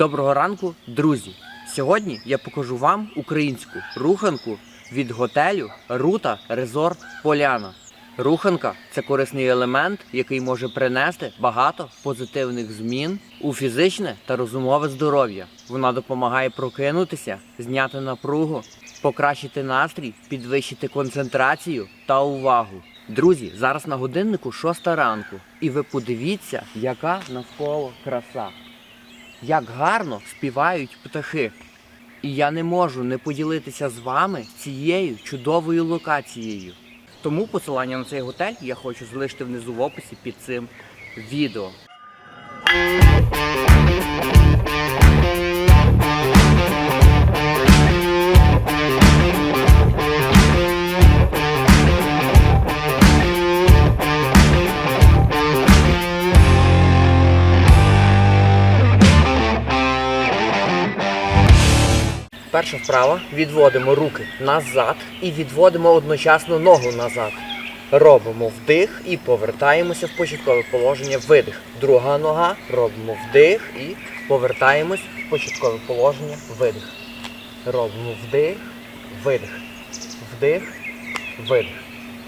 Доброго ранку, друзі! Сьогодні я покажу вам українську руханку від готелю Рута Резорт Поляна. Руханка це корисний елемент, який може принести багато позитивних змін у фізичне та розумове здоров'я. Вона допомагає прокинутися, зняти напругу, покращити настрій, підвищити концентрацію та увагу. Друзі, зараз на годиннику 6 ранку, і ви подивіться, яка навколо краса як гарно співають птахи. І я не можу не поділитися з вами цією чудовою локацією. Тому посилання на цей готель я хочу залишити внизу в описі під цим відео. Перша вправа відводимо руки назад і відводимо одночасно ногу назад. Робимо вдих і повертаємося в початкове положення видих. Друга нога робимо вдих і повертаємось в початкове положення видих. Робимо вдих, видих. Вдих, видих.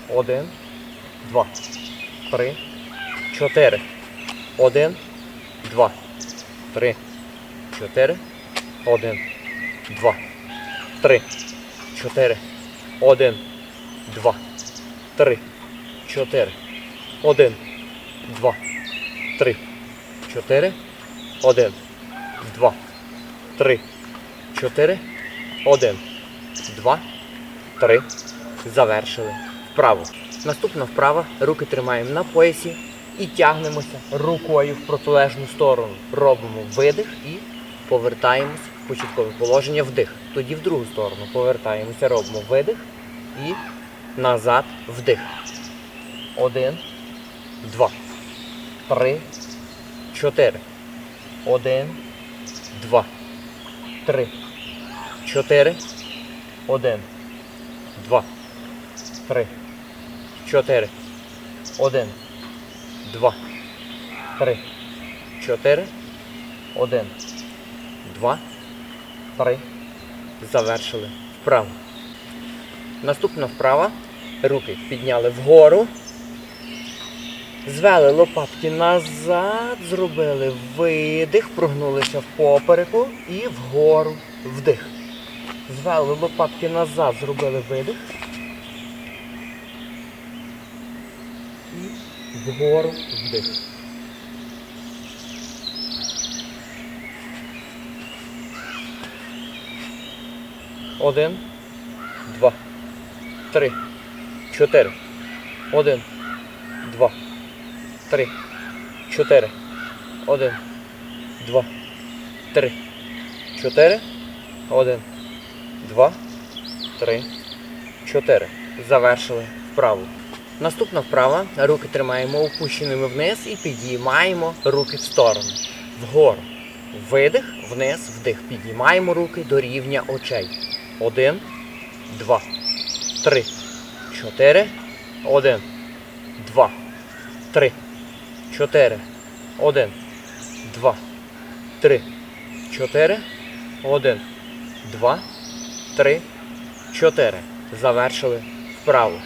Один, два, три, чотири. Один, два, три, чотири. Один два, три, чотири, один, два, три, чотири, один, два, три, чотири, один, два, три, чотири, один, два, три. Завершили. Вправо. Наступна вправа. Руки тримаємо на поясі і тягнемося рукою в протилежну сторону. Робимо видих і повертаємось початкове положення вдих. Тоді в другу сторону повертаємося, робимо видих і назад вдих. Один, два, три, чотири. Один, два, три, чотири. Один, два, три, чотири. Один, два, три, чотири. Один, два, три. Завершили вправо. Наступна вправа. Руки підняли вгору. Звели лопатки назад, зробили видих, прогнулися в попереку і вгору вдих. Звели лопатки назад, зробили видих. І вгору вдих. Один, два, три, чотири. Один, два, три, чотири. Один, два, три, чотири. Один, два, три, чотири. Завершили вправу. Наступна вправа. Руки тримаємо опущеними вниз і підіймаємо руки в сторону. Вгору. Видих, вниз, вдих. Піднімаємо руки до рівня очей. Один, два, три, чотири. Один, два, три, чотири. Один, два, три, чотири. Один, два, три, чотири. Завершили вправу.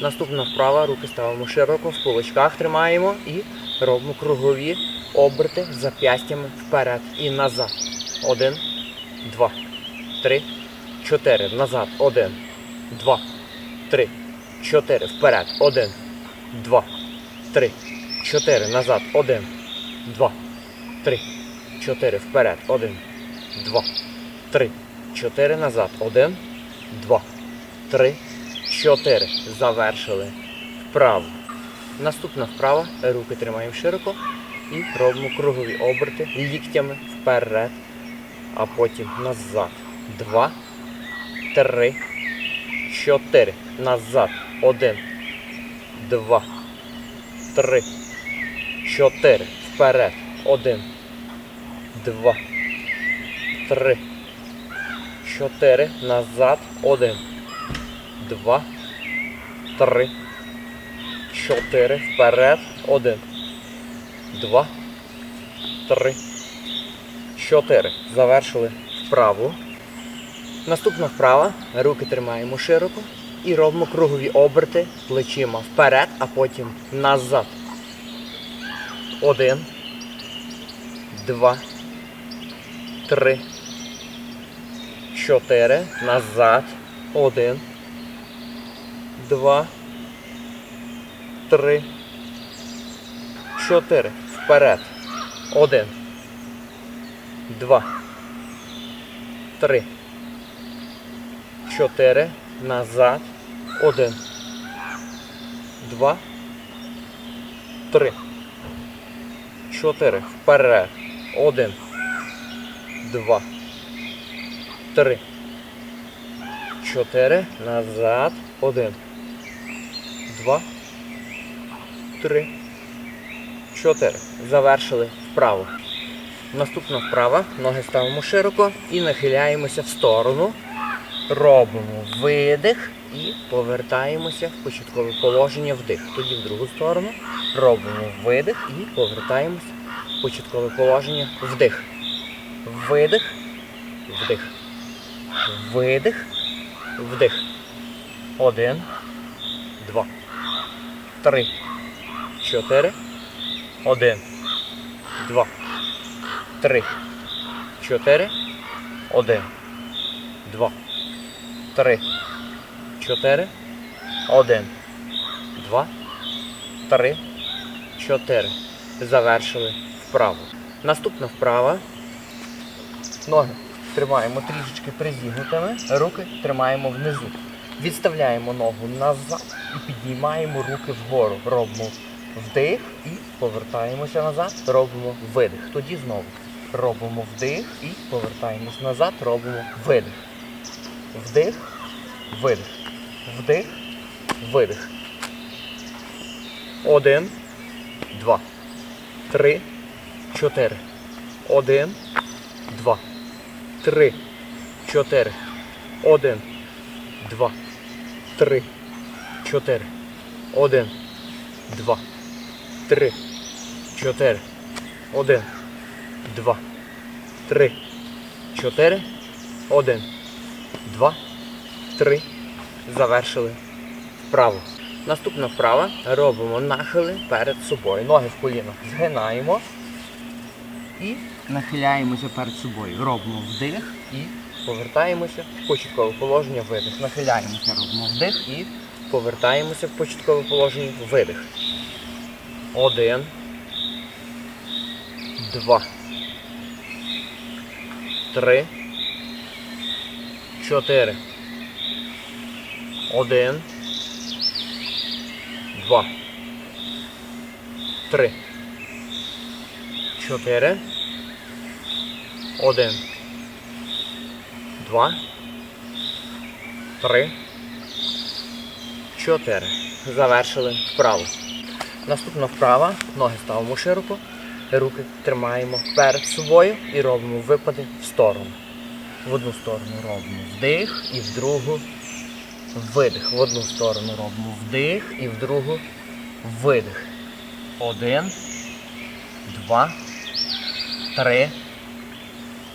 Наступна вправа. Руки ставимо широко, в кулачках тримаємо і робимо кругові оберти зап'ястями вперед і назад. Один, два, три, чотири. Назад. Один, два, три, чотири. Вперед. Один, два, три, чотири. Назад. Один, два, три, чотири. Вперед. Один, два, три, чотири. Назад. Один, два, три, чотири. Завершили вправу. Наступна вправа. Руки тримаємо широко і робимо кругові оберти ліктями вперед, а потім назад. Два, три, чотири. Назад. Один, два, три, чотири. Вперед. Один, два, три, чотири. Назад. Один, два, три, чотири. Вперед. Один, два, три, чотири. Завершили вправу. Наступна вправа. Руки тримаємо широко і робимо кругові оберти плечима вперед, а потім назад. Один. Два. Три. Чотири. Назад. Один. Два. Три. Чотири. Вперед. Один. Два. Три. Чотири. Назад. Один. Два. Три. Чотири. Вперед. Один. Два. Три. Чотири. Назад. Один. Два. Три. Чотири. Завершили вправо. Наступна вправа. Ноги ставимо широко і нахиляємося в сторону. Робимо видих і повертаємося в початкове положення вдих. Тоді в другу сторону. Робимо видих і повертаємося в початкове положення вдих. Видих. Вдих. Видих. Вдих. Один. Два. Три. Чотири. Один. Два. Три. Чотири. Один. Два. Три. Чотири. Один. Два. Три. Чотири. Завершили вправу. Наступна вправа. Ноги тримаємо трішечки призігнутими, руки тримаємо внизу. Відставляємо ногу назад і піднімаємо руки вгору. Робимо вдих і повертаємося назад. Робимо видих. Тоді знову робимо вдих і повертаємось назад. Робимо видих. Вдих, видих. Вдих, видих. Один, два, три, чотири. Один, два, три, чотири. Один, два, три, чотири. Один, два, три, чотири. Один, два, три, чотири. Один, два, три. Завершили вправу. Наступна вправа робимо нахили перед собою. Ноги в колінах згинаємо і нахиляємося перед собою. Робимо вдих і повертаємося в початкове положення видих. Нахиляємося, робимо вдих і повертаємося в початкове положення видих. Один. Два. Три. Чотири. Один. Два. Три. Чотири. Один. Два. Три. Чотири. Завершили вправу. Наступна вправа. Ноги ставимо широко. Руки тримаємо перед собою і робимо випади в сторону. В одну сторону робимо вдих і в другу видих. В одну сторону робимо вдих і в другу видих. Один, два, три,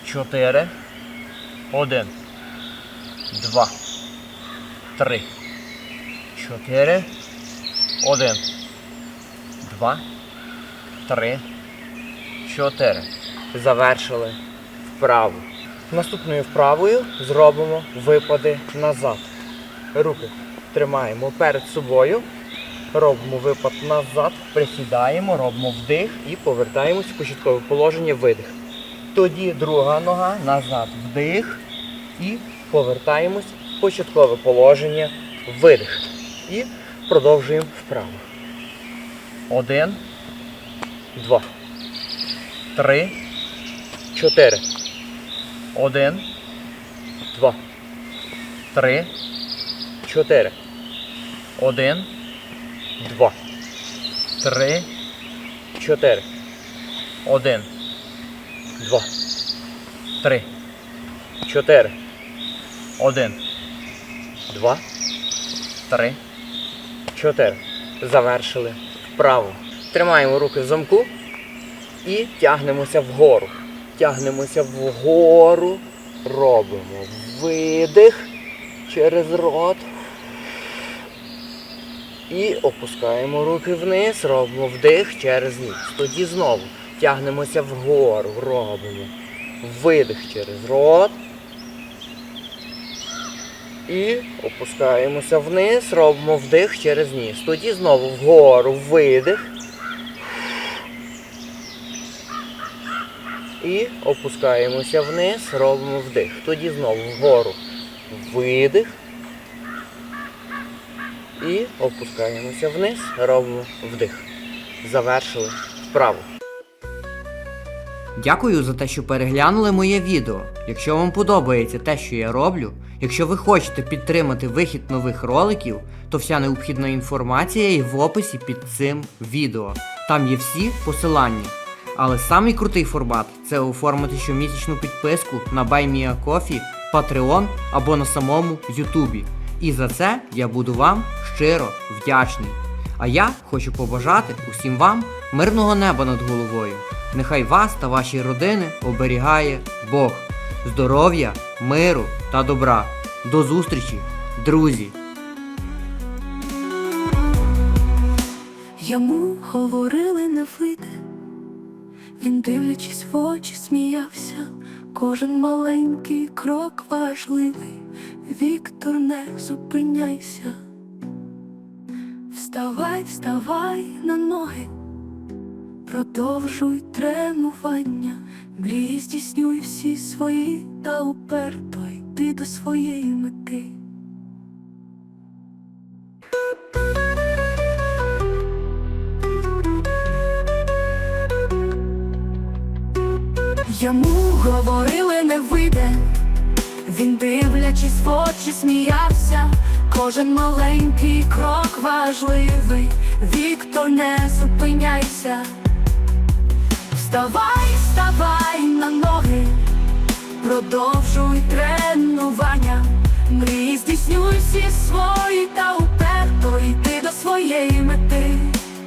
чотири. Один. Два. Три. Чотири. Один. Два. Три. Чотири. Завершили вправу. Наступною вправою зробимо випади назад. Руки тримаємо перед собою. Робимо випад назад, присідаємо, робимо вдих і повертаємось в початкове положення видих. Тоді друга нога назад вдих і повертаємось в початкове положення видих. І продовжуємо вправо. Один, два, три, чотири. Один, два, три, чотири. Один, два, три, чотири. Один, два, три, чотири. Один, два, три, чотири. Завершили вправо. Тримаємо руки в замку і тягнемося вгору. Тягнемося вгору, робимо видих через рот. І опускаємо руки вниз, робимо вдих через ніс. Тоді знову тягнемося вгору, робимо видих через рот. І опускаємося вниз, робимо вдих через ніс. Тоді знову вгору видих. І опускаємося вниз, робимо вдих. Тоді знову вгору видих. І опускаємося вниз, робимо вдих. Завершили вправу. Дякую за те, що переглянули моє відео. Якщо вам подобається те, що я роблю, якщо ви хочете підтримати вихід нових роликів, то вся необхідна інформація є в описі під цим відео. Там є всі посилання. Але самий крутий формат це оформити щомісячну підписку на BuyMeACoffee, Patreon або на самому Ютубі. І за це я буду вам щиро вдячний. А я хочу побажати усім вам мирного неба над головою. Нехай вас та ваші родини оберігає Бог, здоров'я, миру та добра. До зустрічі, друзі! Йому говорили не вийде, він дивлячись в очі, сміявся, кожен маленький крок важливий, Віктор, не зупиняйся, вставай, вставай на ноги, продовжуй тренування, мрії здійснюй всі свої та уперто йди до своєї мети. Йому говорили не вийде, він дивлячись в очі, сміявся, кожен маленький крок важливий, Віктор, не зупиняйся, вставай, вставай на ноги, продовжуй тренування, мрії здійснюй всі свої та уперто йди до своєї мети.